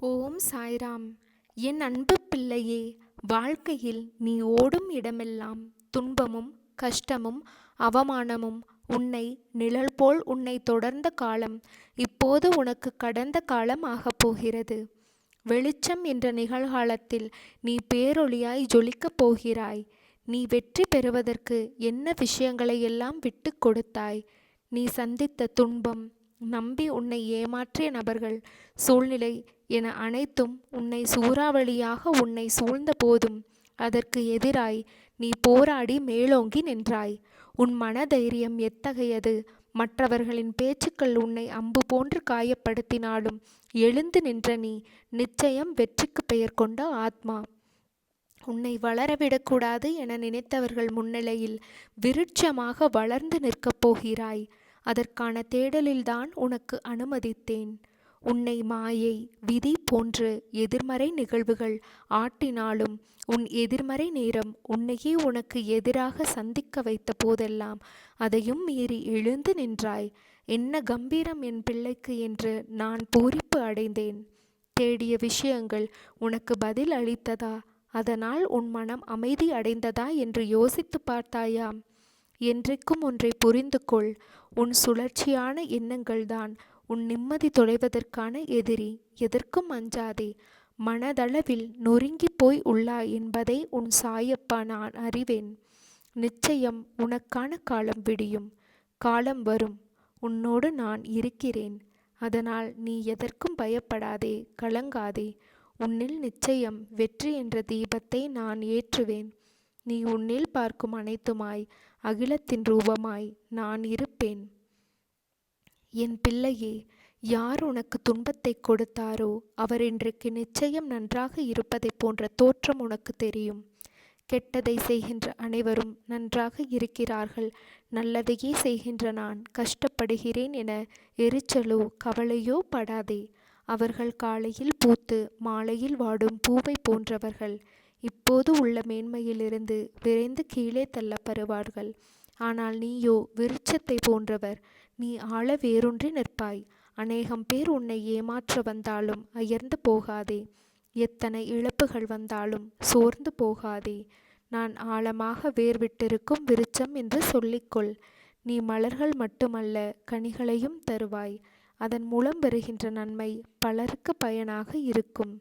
ஓம் சாய்ராம். என் அன்பு பிள்ளையே வாழ்க்கையில் நீ ஓடும் இடமெல்லாம் துன்பமும் கஷ்டமும் அவமானமும் உன்னை நிழல் போல் உன்னை தொடர்ந்த காலம் இப்போது உனக்கு கடந்த காலம் ஆகப் போகிறது. வெளிச்சம் என்ற நிகழ்காலத்தில் நீ பேரொளியாய் ஜொலிக்கப் போகிறாய். நீ வெற்றி பெறுவதற்கு என்ன விஷயங்களை எல்லாம் விட்டு கொடுத்தாய்? நீ சந்தித்த துன்பம் நம்பி உன்னை ஏமாற்றிய நபர்கள் சூழ்நிலை என அனைத்தும் உன்னை சூறாவளியாக உன்னை சூழ்ந்த போதும் அதற்கு எதிராய் நீ போராடி மேலோங்கி நின்றாய். உன் மனதைரியம் எத்தகையது? மற்றவர்களின் பேச்சுக்கள் உன்னை அம்பு போன்று காயப்படுத்தினாலும் எழுந்து நின்ற நீ நிச்சயம் வெற்றிக்கு பெயர் கொண்ட ஆத்மா. உன்னை வளரவிடக்கூடாது என நினைத்தவர்கள் முன்னிலையில் விருட்சமாக வளர்ந்து நிற்கப் போகிறாய். அதற்கான தேடலில்தான் உனக்கு அனுமதித்தேன். உன்னை மாயை விதி போன்று எதிர்மறை நிகழ்வுகள் ஆட்டினாலும் உன் எதிர்மறை நேரம் உன்னையே உனக்கு எதிராக சந்திக்க வைத்த போதெல்லாம் அதையும் மீறி எழுந்து நின்றாய். என்ன கம்பீரம் என் பிள்ளைக்கு என்று நான் பூரிப்பு அடைந்தேன். தேடிய விஷயங்கள் உனக்கு பதில் அளித்ததா? அதனால் உன் மனம் அமைதி அடைந்ததா என்று யோசித்து பார்த்தாயாம். என்றைக்கும் ஒன்றை புரிந்து கொள் உன் சுழற்சியான எண்ணங்கள்தான் உன் நிம்மதி தொலைவதற்கான எதிரி. எதற்கும் அஞ்சாதே. மனதளவில் நொறுங்கி போய் உள்ளாய் என்பதை உன் சாயப்பா நான் அறிவேன். நிச்சயம் உனக்கான காலம் விடியும். காலம் வரும். உன்னோடு நான் இருக்கிறேன். அதனால் நீ எதற்கும் பயப்படாதே. கலங்காதே. உன்னில் நிச்சயம் வெற்றி என்ற தீபத்தை நான் ஏற்றுவேன். நீ உன்னில் பார்க்கும் அனைத்துமாய் அகிலத்தின் ரூபமாய் நான் இருப்பேன். என் பிள்ளையே யார் உனக்கு துன்பத்தை கொடுத்தாரோ அவர் இன்றைக்கு நிச்சயம் நன்றாக இருப்பதை போன்ற தோற்றம் உனக்கு தெரியும். கெட்டதை செய்கின்ற அனைவரும் நன்றாக இருக்கிறார்கள். நல்லதையே செய்கின்ற நான் கஷ்டப்படுகிறேன் என எரிச்சலோ கவலையோ படாதே. அவர்கள் காலையில் பூத்து மாலையில் வாடும் பூவை போன்றவர்கள் இப்போது உள்ள மேன்மையிலிருந்து விரைந்து கீழே தள்ளப்படுவார்கள். ஆனால் நீயோ விருட்சத்தை போன்றவர் நீ ஆழ வேரூன்றி நிற்பாய். அநேகம் பேர் உன்னை ஏமாற்ற வந்தாலும் அயர்ந்து போகாதே. எத்தனை இழப்புகள் வந்தாலும் சோர்ந்து போகாதே. நான் ஆழமாக வேர்விட்டிருக்கும் விருச்சம் விருட்சம் என்று சொல்லிக்கொள். நீ மலர்கள் மட்டுமல்ல கனிகளையும் தருவாய். அதன் மூலம் வருகின்ற நன்மை பலருக்கு பயனாக இருக்கும்.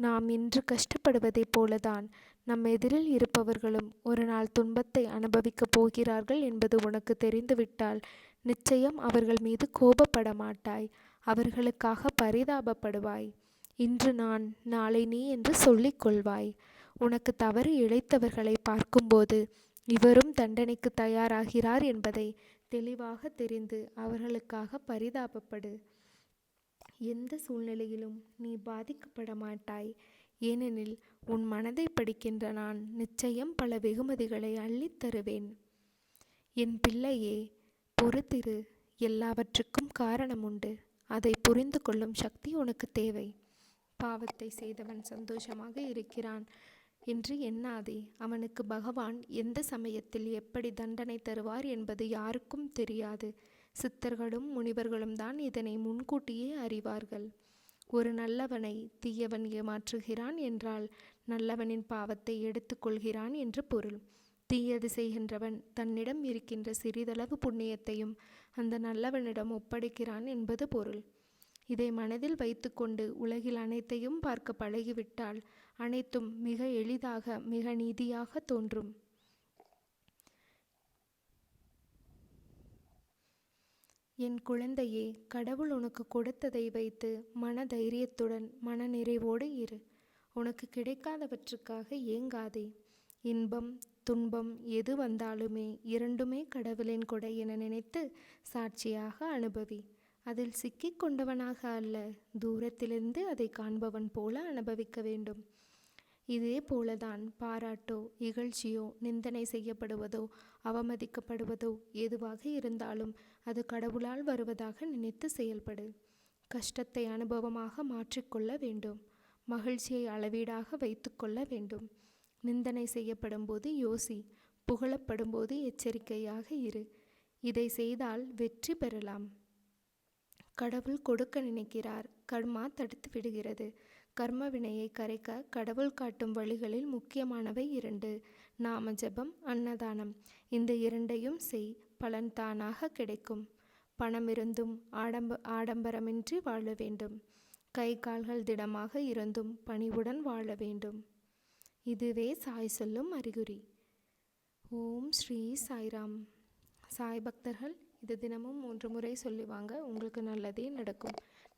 நாம் இன்று கஷ்டப்படுவதைப் போலதான் நம் எதிரில் இருப்பவர்களும் ஒரு நாள் துன்பத்தை அனுபவிக்கப் போகிறார்கள் என்பது உனக்கு தெரிந்துவிட்டால் நிச்சயம் அவர்கள் மீது கோபப்பட மாட்டாய் அவர்களுக்காக பரிதாபப்படுவாய். இன்று நான் நாளை நீ என்று சொல்லிக் கொள்வாய். உனக்கு தவறு இழைத்தவர்களை பார்க்கும்போது இவரும் தண்டனைக்கு தயாராகிறார் என்பதை தெளிவாக தெரிந்து அவர்களுக்காக பரிதாபப்படு. எந்த சூழ்நிலையிலும் நீ பாதிக்கப்பட மாட்டாய் ஏனெனில் உன் மனதை படிக்கின்ற நான் நிச்சயம் பல வெகுமதிகளை அள்ளித் தருவேன். என் பிள்ளையே பொறுத்திரு. எல்லாவற்றுக்கும் காரணம் உண்டு அதை புரிந்து கொள்ளும் சக்தி உனக்கு தேவை. பாவத்தை செய்தவன் சந்தோஷமாக இருக்கிறான் என்று எண்ணாதே. அவனுக்கு பகவான் எந்த சமயத்தில் எப்படி தண்டனை தருவார் என்பது யாருக்கும் தெரியாது. சித்தர்களும் முனிவர்களும் தான் இதனை முன்கூட்டியே அறிவார்கள். ஒரு நல்லவனை தீயவன் ஏமாற்றுகிறான் என்றால் நல்லவனின் பாவத்தை எடுத்துக்கொள்கிறான் என்று பொருள். தீயது செய்கின்றவன் தன்னிடம் இருக்கின்ற சிறிதளவு புண்ணியத்தையும் அந்த நல்லவனிடம் ஒப்படைக்கிறான் என்பது பொருள். இதை மனதில் வைத்துக்கொண்டு உலகில் அனைத்தையும் பார்க்க பழகிவிட்டால் அனைத்தும் மிக எளிதாக மிக நீதியாக தோன்றும். என் குழந்தையே கடவுள் உனக்கு கொடுத்ததை வைத்து மன தைரியத்துடன் மன நிறைவோடு இரு. உனக்கு கிடைக்காதவற்றுக்காக ஏங்காதே. இன்பம் துன்பம் எது வந்தாலுமே இரண்டுமே கடவுளின் கொடை என நினைத்து சாட்சியாக அனுபவி. அதில் சிக்கிக் கொண்டவனாக அல்ல தூரத்திலிருந்து அதை காண்பவன் போல அனுபவிக்க வேண்டும். இதே போலதான் பாராட்டோ இகழ்ச்சியோ நிந்தனை செய்யப்படுவதோ அவமதிக்கப்படுவதோ எதுவாக இருந்தாலும் அது கடவுளால் வருவதாக நினைத்து செயல்படு. கஷ்டத்தை அனுபவமாக மாற்றிக்கொள்ள வேண்டும். மகிழ்ச்சியை அளவீடாக வைத்துக்கொள்ள வேண்டும். நிந்தனை செய்யப்படும் போது யோசி புகழப்படும் போது எச்சரிக்கையாக இரு. இதை செய்தால் வெற்றி பெறலாம். கடவுள் கொடுக்க நினைக்கிறார் கர்மா தடுத்து விடுகிறது. கர்ம வினையை கரைக்க கடவுள் காட்டும் வழிகளில் முக்கியமானவை இரண்டு. நாம ஜெபம் அன்னதானம். இந்த இரண்டையும் செய் பலன் தானாக கிடைக்கும். பணமிருந்தும் ஆடம்ப ஆடம்பரமின்றி வாழ வேண்டும். கை கால்கள் திடமாக இருந்தும் பணிவுடன் வாழ வேண்டும். இதுவே சாய் சொல்லும் அறிகுறி. ஓம் ஸ்ரீ சாய்ராம். சாய் பக்தர்கள் இது தினமும் மூன்று முறை சொல்லி வாங்க. உங்களுக்கு நல்லதே நடக்கும்.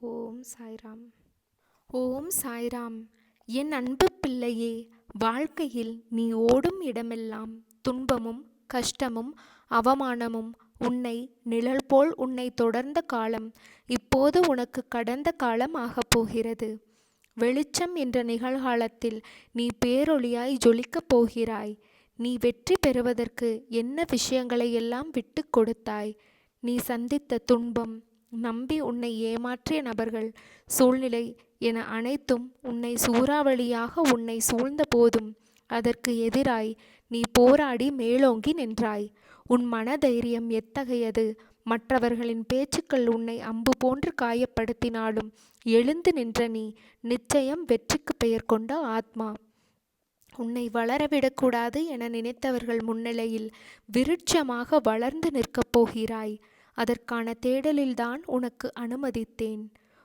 ஓம் சாய்ராம். ஓம் சாய்ராம். என் அன்பு பிள்ளையே வாழ்க்கையில் நீ ஓடும் இடமெல்லாம் துன்பமும் கஷ்டமும் அவமானமும் உன்னை நிழல் போல் உன்னை தொடர்ந்த காலம் இப்போது உனக்கு கடந்த காலம் ஆகப் போகிறது. வெளிச்சம் என்ற நிகழ்காலத்தில் நீ பேரொளியாய் ஜொலிக்கப் போகிறாய். நீ வெற்றி பெறுவதற்கு என்ன விஷயங்களை எல்லாம் விட்டு கொடுத்தாய்? நீ சந்தித்த துன்பம் நம்பி உன்னை ஏமாற்றிய நபர்கள் சூழ்நிலை என அனைத்தும் உன்னை சூறாவளியாக உன்னை சூழ்ந்த போதும் அதற்கு எதிராய் நீ போராடி மேலோங்கி நின்றாய். உன் மனதைரியம் எத்தகையது? மற்றவர்களின் பேச்சுக்கள் உன்னை அம்பு போன்று காயப்படுத்தினாலும் எழுந்து நின்ற நீ நிச்சயம் வெற்றிக்கு பெயர் கொண்ட ஆத்மா. உன்னை வளரவிடக்கூடாது என நினைத்தவர்கள் முன்னிலையில் விருட்சமாக வளர்ந்து நிற்கப் போகிறாய். அதற்கான தேடலில்தான் உனக்கு அனுமதித்தேன்.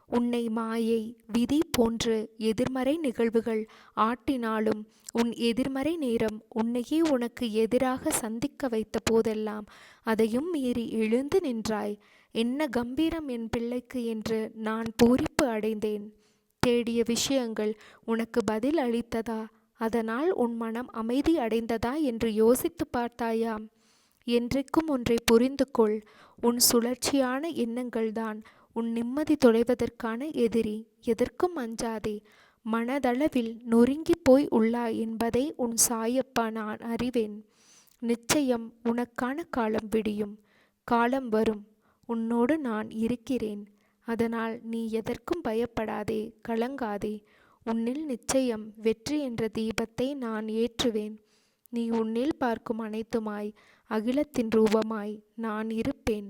உன்னை மாயை விதி போன்று எதிர்மறை நிகழ்வுகள் ஆட்டினாலும் உன் எதிர்மறை நேரம் உன்னையே உனக்கு எதிராக சந்திக்க வைத்த போதெல்லாம் அதையும் மீறி எழுந்து நின்றாய். என்ன கம்பீரம் என் பிள்ளைக்கு என்று நான் பூரிப்பு அடைந்தேன். தேடிய விஷயங்கள் உனக்கு பதில் அளித்ததா? அதனால் உன் மனம் அமைதி அடைந்ததா என்று யோசித்து பார்த்தாயாம். என்றைக்கும் ஒன்றை புரிந்து கொள் உன் சுழற்சியான எண்ணங்கள்தான் உன் நிம்மதி தொலைவதற்கான எதிரி. எதற்கும் அஞ்சாதே. மனதளவில் நொறுங்கி போய் உள்ளாய் என்பதை உன் சாயப்பா நான் அறிவேன். நிச்சயம் உனக்கான காலம் விடியும். காலம் வரும். உன்னோடு நான் இருக்கிறேன். அதனால் நீ எதற்கும் பயப்படாதே. கலங்காதே. உன்னில் நிச்சயம் வெற்றி என்ற தீபத்தை நான் ஏற்றுவேன். நீ உன்னில் பார்க்கும் அனைத்துமாய் அகிலத்தின் ரூபமாய் நான் இருப்பேன்.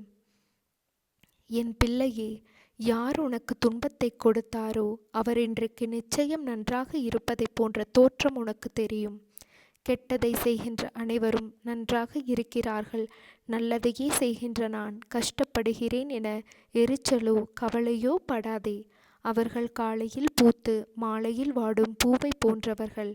என் பிள்ளையே யார் உனக்கு துன்பத்தை கொடுத்தாரோ அவர் இன்றைக்கு நிச்சயம் நன்றாக இருப்பதை போன்ற தோற்றம் உனக்கு தெரியும். கெட்டதை செய்கின்ற அனைவரும் நன்றாக இருக்கிறார்கள். நல்லதையே செய்கின்ற நான் கஷ்டப்படுகிறேன் என எரிச்சலோ கவலையோ படாதே. அவர்கள் காலையில் பூத்து மாலையில் வாடும் பூவை போன்றவர்கள்